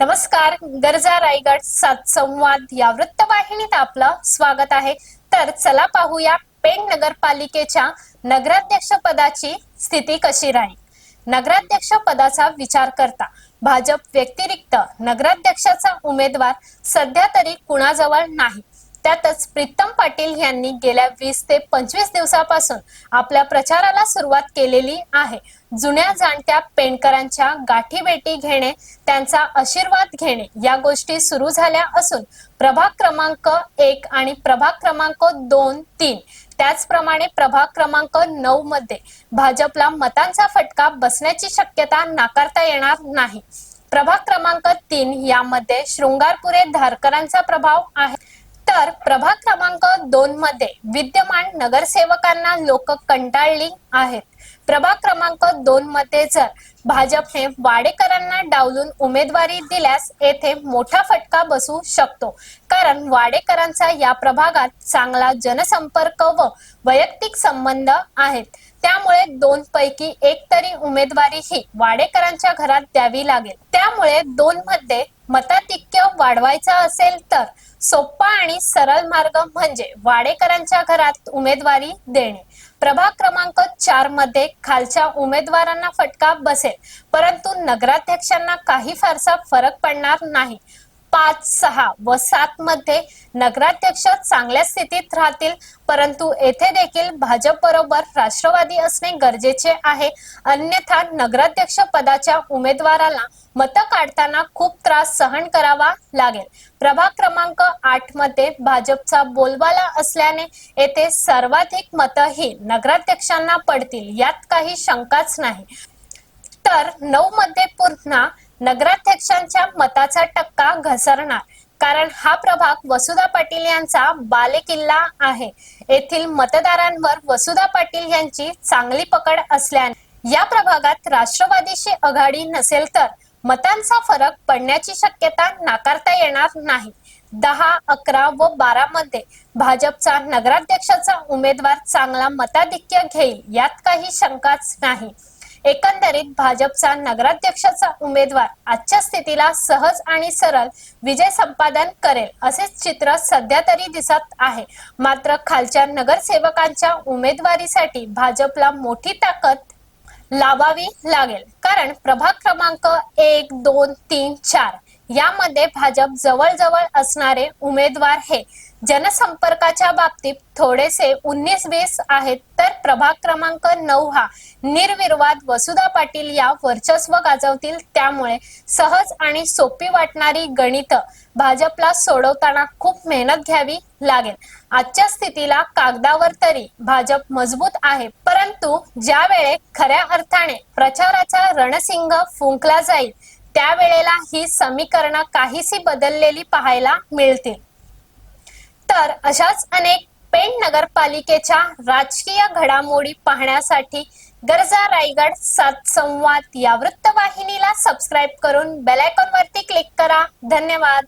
नमस्कार गरजा रायगड सात संवाद या वृत्तवाहिनीत आपलं स्वागत आहे. तर चला पाहूया पेण नगरपालिकेच्या नगराध्यक्ष पदाची स्थिती कशी राहील? नगराध्यक्ष पदाचा विचार करता भाजप व्यतिरिक्त नगराध्यक्षाचा उमेदवार सध्या तरी कुणाजवळ नाही. त्यातच प्रीतम पाटील यांनी गेल्या वीस ते पंचवीस दिवसापासून आपल्या प्रचाराला सुरुवात केलेली आहे. जुन्या जाणत्या पेंडकरांच्या गाठी भेटी घेणे त्यांचा आशीर्वाद घेणे या गोष्टी सुरू झाल्या असून प्रभाग क्रमांक एक आणि प्रभाग क्रमांक दोन तीन त्याचप्रमाणे प्रभाग क्रमांक नऊ मध्ये भाजपला मतांचा फटका बसण्याची शक्यता नाकारता येणार नाही. प्रभाग क्रमांक तीन यामध्ये शृंगारपुरे धारकरांचा प्रभाव आहे. तर प्रभाग क्रमांक दोन मध्ये विद्यमान नगरसेवकांना लोक कंटाळली आहेत. प्रभाग क्रमांक दोन मध्ये जर भाजपने वाडेकरांना डावलून उमेदवारी दिल्यास येथे मोठा फटका बसू शकतो. कारण वाडेकरांचा या प्रभागात चांगला जनसंपर्क व वैयक्तिक संबंध आहेत. त्यामुळे दोन पैकी एक तरी उमेदवारी ही वाडेकरांच्या घरात द्यावी लागेल. त्यामुळे दोन मध्ये मताधिक्य वाढवायचा असेल तर सोपा आणि सरळ मार्ग म्हणजे वाडेकरांच्या घरात उमेदवारी देणे. प्रभाग क्रमांक चारमध्ये खालच्या उमेदवारांना फटका बसेल परंतु नगराध्यक्षांना काही फारसा फरक पडणार नाही. पाच सहा व सात मध्ये नगराध्यक्ष चांगल्या स्थितीत राहतील. परंतु येथे देखील भाजप बरोबर राष्ट्रवादी असणे गरजेचे आहे. अन्यथा नगराध्यक्ष पदाच्या उमेदवाराला मत काढताना खूप त्रास सहन करावा लागेल. प्रभाग क्रमांक आठमध्ये भाजपचा बोलबाला असल्याने येथे सर्वाधिक मत ही नगराध्यक्षांना पडतील यात काही शंकाच नाही. तर नऊ मध्ये पुन्हा नगराध्यक्षांच्या मताचा टक्का घसरणार. कारण हा प्रभाग वसुधा पाटील यांचा बालेकिल्ला आहे. येथील मतदारांवर वसुधा पाटील यांची चांगली पकड असल्याने या प्रभागात राष्ट्रवादीशी आघाडी नसेल तर मतांचा फरक पडण्याची शक्यता नाकारता येणार नाही. दहा अकरा व बारा मध्ये भाजपचा नगराध्यक्षाचा उमेदवार चांगला मताधिक्य घेईल यात काही शंकाच नाही. एकंदरीत भाजपचा नगराध्यक्षाचा उमेदवार आजच्या स्थितीला सहज आणि सरळ विजय संपादन करेल असेच चित्र सध्या तरी दिसत आहे. मात्र खालच्या नगरसेवकांच्या उमेदवारीसाठी भाजपला मोठी ताकद लावावी लागेल. कारण प्रभाग क्रमांक एक दोन तीन चार यामध्ये भाजप जवळजवळ असणारे उमेदवार हे जनसंपर्काच्या बाबतीत थोडेसे उन्नीस वीस आहेत तर प्रभाग क्रमांक नऊ हा निर्विवाद वसुधा पाटील या वर्चस्व गाजवतील. त्यामुळे सहज आणि सोपी वाटणारी गणित भाजपला सोडवताना खूप मेहनत घ्यावी लागेल. आजच्या स्थितीला कागदावर तरी भाजप मजबूत आहे परंतु ज्या वेळे खऱ्या अर्थाने प्रचाराचा रणसिंग फुंकला जाईल त्यावेळेला ही समीकरणं काहीशी बदललेली पाहायला मिळतील. तर अशाच अनेक पेण नगरपालिकेच्या राजकीय घडामोडी पाहण्यासाठी गरजा रायगड सात संवाद या वृत्तवाहिनीला सबस्क्राईब करून बेलायकॉन वरती क्लिक करा. धन्यवाद.